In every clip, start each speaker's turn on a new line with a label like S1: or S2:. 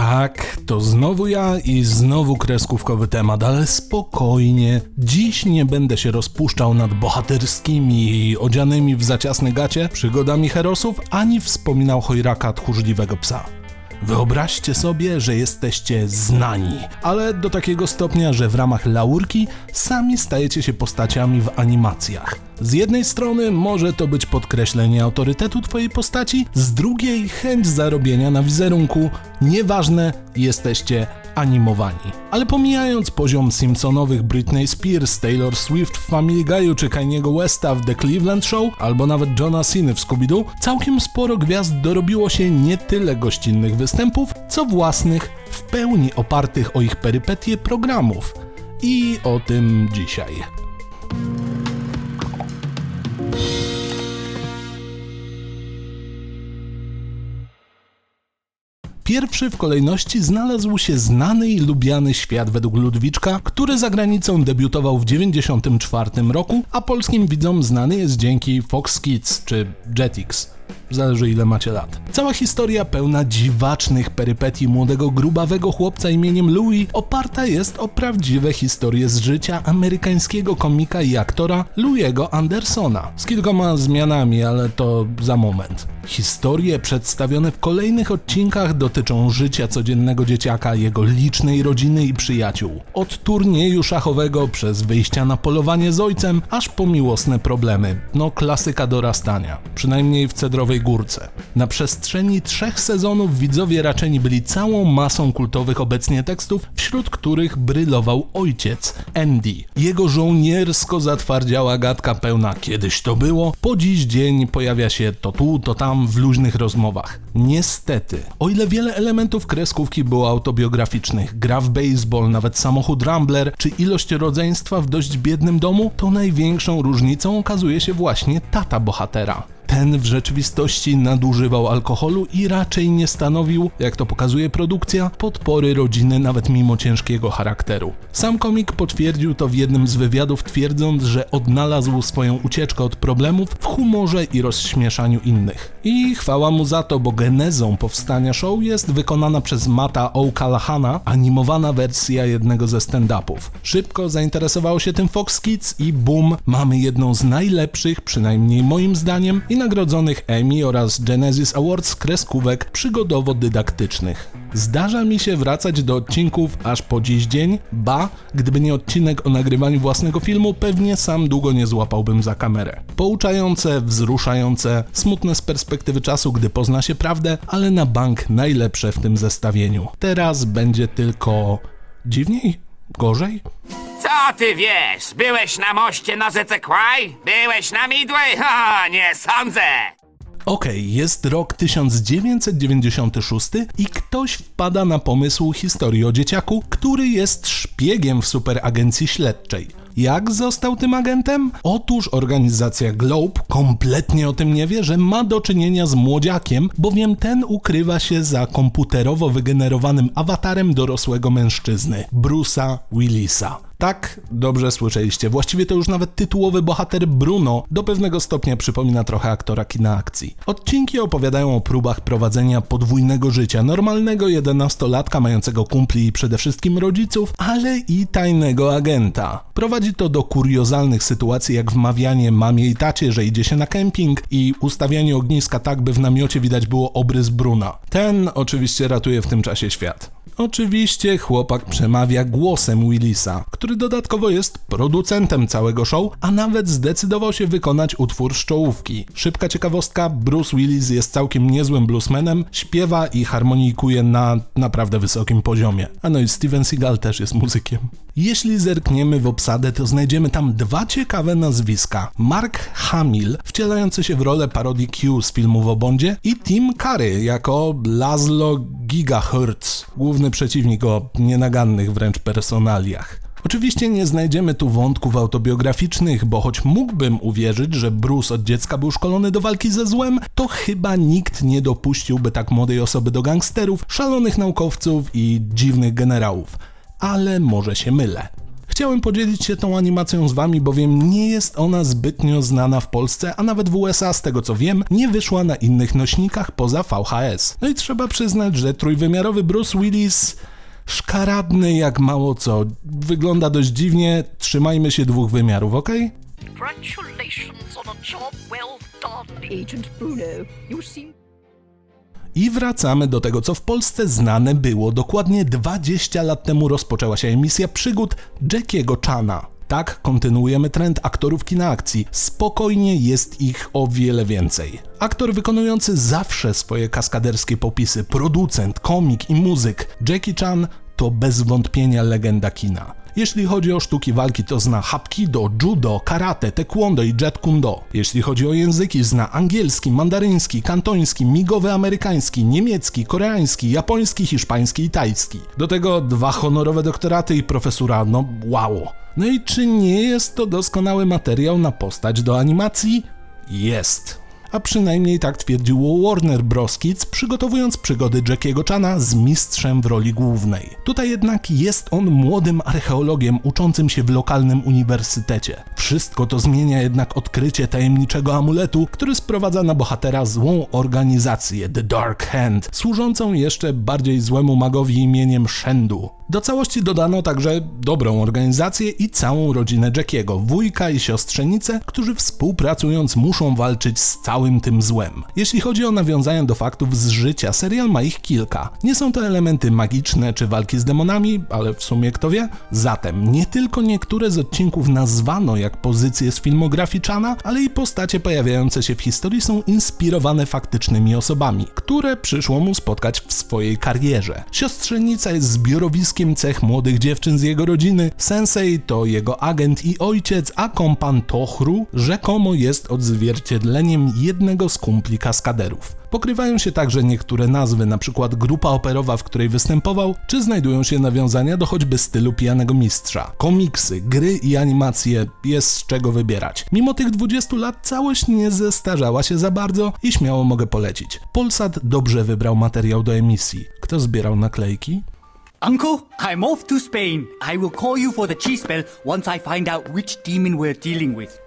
S1: Tak, to znowu ja i znowu kreskówkowy temat, ale spokojnie. Dziś nie będę się rozpuszczał nad bohaterskimi i odzianymi w zaciasne gacie przygodami herosów, ani wspominał chojraka tchórzliwego psa. Wyobraźcie sobie, że jesteście znani, ale do takiego stopnia, że w ramach laurki sami stajecie się postaciami w animacjach. Z jednej strony może to być podkreślenie autorytetu twojej postaci, z drugiej chęć zarobienia na wizerunku. Nieważne, jesteście animowani. Ale pomijając poziom Simpsonowych Britney Spears, Taylor Swift w Family Guy'u czy Kanye'ego Westa w The Cleveland Show, albo nawet Johna Cena w Scooby-Doo, całkiem sporo gwiazd dorobiło się nie tyle gościnnych występów, co własnych, w pełni opartych o ich perypetie programów. I o tym dzisiaj. Pierwszy w kolejności znalazł się znany i lubiany świat według Ludwiczka, który za granicą debiutował w 1994 roku, a polskim widzom znany jest dzięki Fox Kids czy Jetix. Zależy ile macie lat. Cała historia pełna dziwacznych perypetii młodego grubawego chłopca imieniem Louis oparta jest o prawdziwe historie z życia amerykańskiego komika i aktora Louiego Andersona. Z kilkoma zmianami, ale to za moment. Historie przedstawione w kolejnych odcinkach dotyczą życia codziennego dzieciaka, jego licznej rodziny i przyjaciół. Od turnieju szachowego przez wyjścia na polowanie z ojcem, aż po miłosne problemy. No klasyka dorastania. Przynajmniej w Cedrowej Górce. Na przestrzeni trzech sezonów widzowie raczeni byli całą masą kultowych obecnie tekstów, wśród których brylował ojciec, Andy. Jego żołniersko zatwardziała gadka pełna kiedyś to było, po dziś dzień pojawia się to tu, to tam w luźnych rozmowach. Niestety, o ile wiele elementów kreskówki było autobiograficznych, gra w baseball, nawet samochód Rambler, czy ilość rodzeństwa w dość biednym domu, to największą różnicą okazuje się właśnie tata bohatera. Ten w rzeczywistości nadużywał alkoholu i raczej nie stanowił, jak to pokazuje produkcja, podpory rodziny nawet mimo ciężkiego charakteru. Sam komik potwierdził to w jednym z wywiadów, twierdząc, że odnalazł swoją ucieczkę od problemów w humorze i rozśmieszaniu innych. I chwała mu za to, bo genezą powstania show jest wykonana przez Mata O'Callahana animowana wersja jednego ze stand-upów. Szybko zainteresowało się tym Fox Kids i boom, mamy jedną z najlepszych, przynajmniej moim zdaniem, nagrodzonych Emmy oraz Genesis Awards kreskówek przygodowo-dydaktycznych. Zdarza mi się wracać do odcinków aż po dziś dzień, ba, gdyby nie odcinek o nagrywaniu własnego filmu, pewnie sam długo nie złapałbym za kamerę. Pouczające, wzruszające, smutne z perspektywy czasu, gdy pozna się prawdę, ale na bank najlepsze w tym zestawieniu. Teraz będzie tylko dziwniej? Gorzej?
S2: Co ty wiesz? Byłeś na moście na rzece Kwaj? Byłeś na Midway? Ha, nie sądzę!
S1: Okej, jest rok 1996 i ktoś wpada na pomysł historii o dzieciaku, który jest szpiegiem w superagencji śledczej. Jak został tym agentem? Otóż organizacja Globe kompletnie o tym nie wie, że ma do czynienia z młodziakiem, bowiem ten ukrywa się za komputerowo wygenerowanym awatarem dorosłego mężczyzny, Bruce'a Willisa. Tak, dobrze słyszeliście. Właściwie to już nawet tytułowy bohater Bruno do pewnego stopnia przypomina trochę aktora kina akcji. Odcinki opowiadają o próbach prowadzenia podwójnego życia, normalnego jedenastolatka mającego kumpli i przede wszystkim rodziców, ale i tajnego agenta. Prowadzi to do kuriozalnych sytuacji jak wmawianie mamie i tacie, że idzie się na kemping i ustawianie ogniska tak, by w namiocie widać było obrys Bruna. Ten oczywiście ratuje w tym czasie świat. Oczywiście chłopak przemawia głosem Willisa, który dodatkowo jest producentem całego show, a nawet zdecydował się wykonać utwór z czołówki. Szybka ciekawostka, Bruce Willis jest całkiem niezłym bluesmanem, śpiewa i harmonikuje na naprawdę wysokim poziomie. A no i Steven Seagal też jest muzykiem. Jeśli zerkniemy w obsadę, to znajdziemy tam dwa ciekawe nazwiska. Mark Hamill, wcielający się w rolę parodii Q z filmu w Bondzie i Tim Curry jako Laszlo Gigahertz, główny przeciwnik o nienagannych wręcz personaliach. Oczywiście nie znajdziemy tu wątków autobiograficznych, bo choć mógłbym uwierzyć, że Bruce od dziecka był szkolony do walki ze złem, to chyba nikt nie dopuściłby tak młodej osoby do gangsterów, szalonych naukowców i dziwnych generałów. Ale może się mylę. Chciałem podzielić się tą animacją z wami, bowiem nie jest ona zbytnio znana w Polsce, a nawet w USA, z tego co wiem, nie wyszła na innych nośnikach poza VHS. No i trzeba przyznać, że trójwymiarowy Bruce Willis szkaradny jak mało co. Wygląda dość dziwnie, trzymajmy się dwóch wymiarów, ok?
S3: Congratulations on a job well done, Agent Bruno. You seem
S1: I wracamy do tego, co w Polsce znane było. Dokładnie 20 lat temu rozpoczęła się emisja przygód Jackiego Chana. Tak, kontynuujemy trend aktorów kina akcji. Spokojnie jest ich o wiele więcej. Aktor wykonujący zawsze swoje kaskaderskie popisy, producent, komik i muzyk. Jackie Chan to bez wątpienia legenda kina. Jeśli chodzi o sztuki walki, to zna hapkido, judo, karate, taekwondo i jet kundo. Jeśli chodzi o języki, zna angielski, mandaryński, kantoński, migowy amerykański, niemiecki, koreański, japoński, hiszpański i tajski. Do tego dwa honorowe doktoraty i profesura, no wow. No i czy nie jest to doskonały materiał na postać do animacji? Jest a przynajmniej tak twierdziło Warner Bros. Kids, przygotowując przygody Jackiego Chana z mistrzem w roli głównej. Tutaj jednak jest on młodym archeologiem uczącym się w lokalnym uniwersytecie. Wszystko to zmienia jednak odkrycie tajemniczego amuletu, który sprowadza na bohatera złą organizację, The Dark Hand, służącą jeszcze bardziej złemu magowi imieniem Shendu. Do całości dodano także dobrą organizację i całą rodzinę Jackiego, wujka i siostrzenicę, którzy współpracując muszą walczyć z całym tym złem. Jeśli chodzi o nawiązania do faktów z życia, serial ma ich kilka. Nie są to elementy magiczne czy walki z demonami, ale w sumie kto wie? Zatem nie tylko niektóre z odcinków nazwano jak pozycje z filmografii Chana, ale i postacie pojawiające się w historii są inspirowane faktycznymi osobami, które przyszło mu spotkać w swojej karierze. Siostrzenica jest zbiorowiskiem cech młodych dziewczyn z jego rodziny, Sensei to jego agent i ojciec, a kompan Tohru rzekomo jest odzwierciedleniem jednego z kumpli kaskaderów. Pokrywają się także niektóre nazwy, np. grupa operowa, w której występował, czy znajdują się nawiązania do choćby stylu pijanego mistrza. Komiksy, gry i animacje jest z czego wybierać. Mimo tych 20 lat całość nie zestarzała się za bardzo i śmiało mogę polecić. Polsat dobrze wybrał materiał do emisji. Kto zbierał naklejki?
S4: Uncle, I'm off to Spain. I will call you for the cheese once I find out which demon we're dealing with.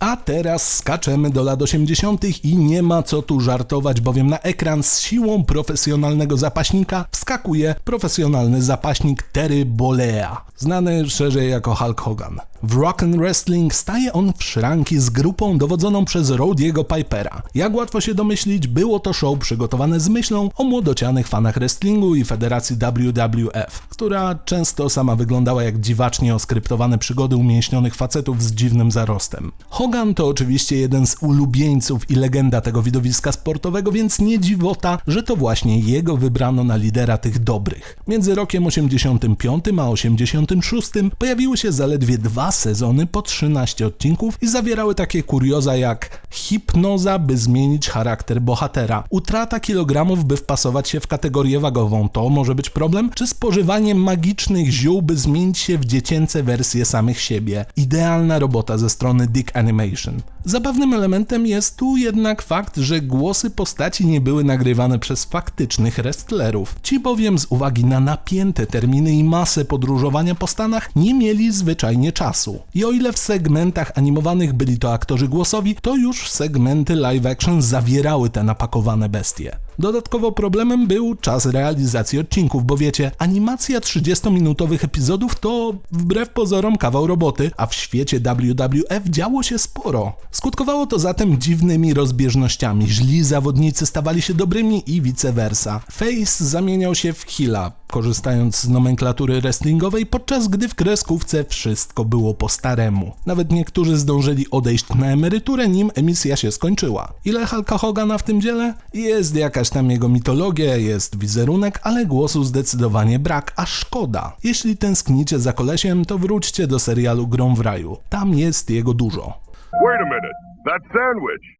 S1: A teraz skaczemy do lat 80. i nie ma co tu żartować, bowiem na ekran z siłą profesjonalnego zapaśnika wskakuje profesjonalny zapaśnik Terry Bollea, znany szerzej jako Hulk Hogan. W Rock and Wrestling staje on w szranki z grupą dowodzoną przez Rodiego Pipera. Jak łatwo się domyślić, było to show przygotowane z myślą o młodocianych fanach wrestlingu i federacji WWF, która często sama wyglądała jak dziwacznie oskryptowane przygody umięśnionych facetów z dziwnym zarostem. Hogan to oczywiście jeden z ulubieńców i legenda tego widowiska sportowego, więc nie dziwota, że to właśnie jego wybrano na lidera tych dobrych. Między rokiem 85 a 86 pojawiły się zaledwie dwa sezony po 13 odcinków i zawierały takie kurioza jak hipnoza, by zmienić charakter bohatera, utrata kilogramów, by wpasować się w kategorię wagową, to może być problem, czy spożywanie magicznych ziół, by zmienić się w dziecięce wersje samych siebie. Idealna robota ze strony Dick Animation. Zabawnym elementem jest tu jednak fakt, że głosy postaci nie były nagrywane przez faktycznych wrestlerów. Ci bowiem z uwagi na napięte terminy i masę podróżowania po Stanach nie mieli zwyczajnie czasu. I o ile w segmentach animowanych byli to aktorzy głosowi, to już segmenty live action zawierały te napakowane bestie. Dodatkowo problemem był czas realizacji odcinków, bo wiecie, animacja 30-minutowych epizodów to wbrew pozorom kawał roboty, a w świecie WWF działo się sporo. Skutkowało to zatem dziwnymi rozbieżnościami. Źli zawodnicy stawali się dobrymi i vice versa. Face zamieniał się w heala, korzystając z nomenklatury wrestlingowej, podczas gdy w kreskówce wszystko było po staremu. Nawet niektórzy zdążyli odejść na emeryturę, nim emisja się skończyła. Ile Hulka Hogana w tym dziele? Jest jakaś tam jego mitologia, jest wizerunek, ale głosu zdecydowanie brak, a szkoda. Jeśli tęsknicie za kolesiem, to wróćcie do serialu Grą w raju. Tam jest jego dużo.
S5: Wait a minute. That sandwich.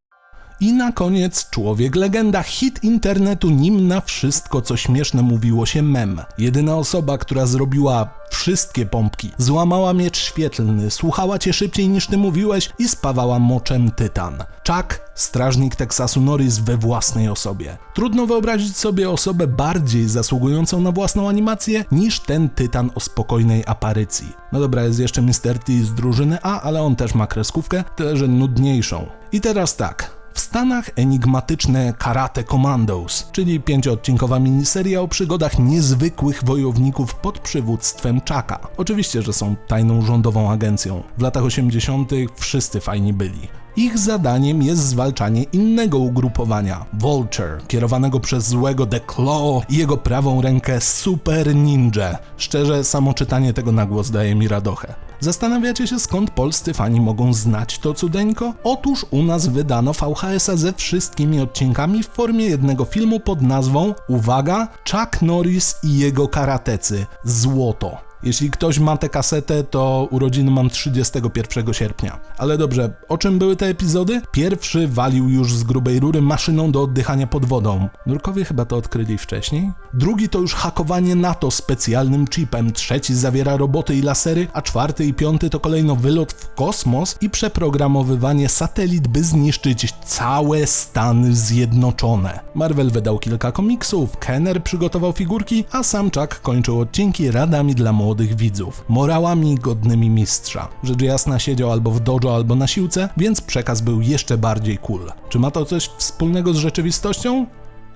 S1: I na koniec człowiek legenda, hit internetu, nim na wszystko co śmieszne mówiło się mem. Jedyna osoba, która zrobiła wszystkie pompki, złamała miecz świetlny, słuchała cię szybciej niż ty mówiłeś i spawała moczem tytan. Chuck, strażnik Teksasu Norris we własnej osobie. Trudno wyobrazić sobie osobę bardziej zasługującą na własną animację niż ten tytan o spokojnej aparycji. No dobra, jest jeszcze Mr. T z drużyny A, ale on też ma kreskówkę, tyle że nudniejszą. I teraz tak. W Stanach enigmatyczne Karate Commandos, czyli pięcioodcinkowa miniseria o przygodach niezwykłych wojowników pod przywództwem Chucka. Oczywiście, że są tajną rządową agencją. W latach 80. wszyscy fajni byli. Ich zadaniem jest zwalczanie innego ugrupowania, Vulture, kierowanego przez złego The Claw i jego prawą rękę Super Ninja. Szczerze, samo czytanie tego na głos daje mi radochę. Zastanawiacie się skąd polscy fani mogą znać to cudeńko? Otóż u nas wydano VHS-a ze wszystkimi odcinkami w formie jednego filmu pod nazwą, uwaga, Chuck Norris i jego karatecy. Złoto. Jeśli ktoś ma tę kasetę, to urodziny mam 31 sierpnia. Ale dobrze, o czym były te epizody? Pierwszy walił już z grubej rury maszyną do oddychania pod wodą. Nurkowie chyba to odkryli wcześniej. Drugi to już hakowanie NATO specjalnym chipem. Trzeci zawiera roboty i lasery, a czwarty i piąty to kolejno wylot w kosmos i przeprogramowywanie satelit, by zniszczyć całe Stany Zjednoczone. Marvel wydał kilka komiksów, Kenner przygotował figurki, a sam Chuck kończył odcinki radami dla młodych widzów, morałami godnymi mistrza. Rzecz jasna siedział albo w dojo, albo na siłce, więc przekaz był jeszcze bardziej cool. Czy ma to coś wspólnego z rzeczywistością?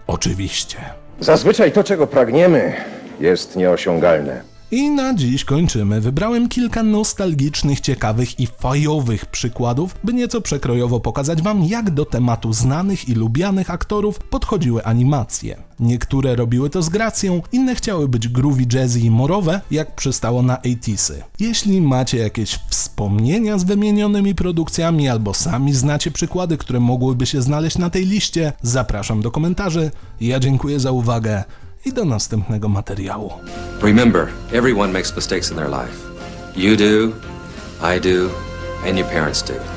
S1: Oczywiście.
S5: Zazwyczaj to, czego pragniemy, jest nieosiągalne.
S1: I na dziś kończymy. Wybrałem kilka nostalgicznych, ciekawych i fajowych przykładów, by nieco przekrojowo pokazać Wam, jak do tematu znanych i lubianych aktorów podchodziły animacje. Niektóre robiły to z gracją, inne chciały być groovy, jazzy i morowe, jak przystało na 80sy. Jeśli macie jakieś wspomnienia z wymienionymi produkcjami, albo sami znacie przykłady, które mogłyby się znaleźć na tej liście, zapraszam do komentarzy. Ja dziękuję za uwagę i do następnego materiału.
S6: Remember, everyone makes mistakes in their life. You do, I do, and your parents do.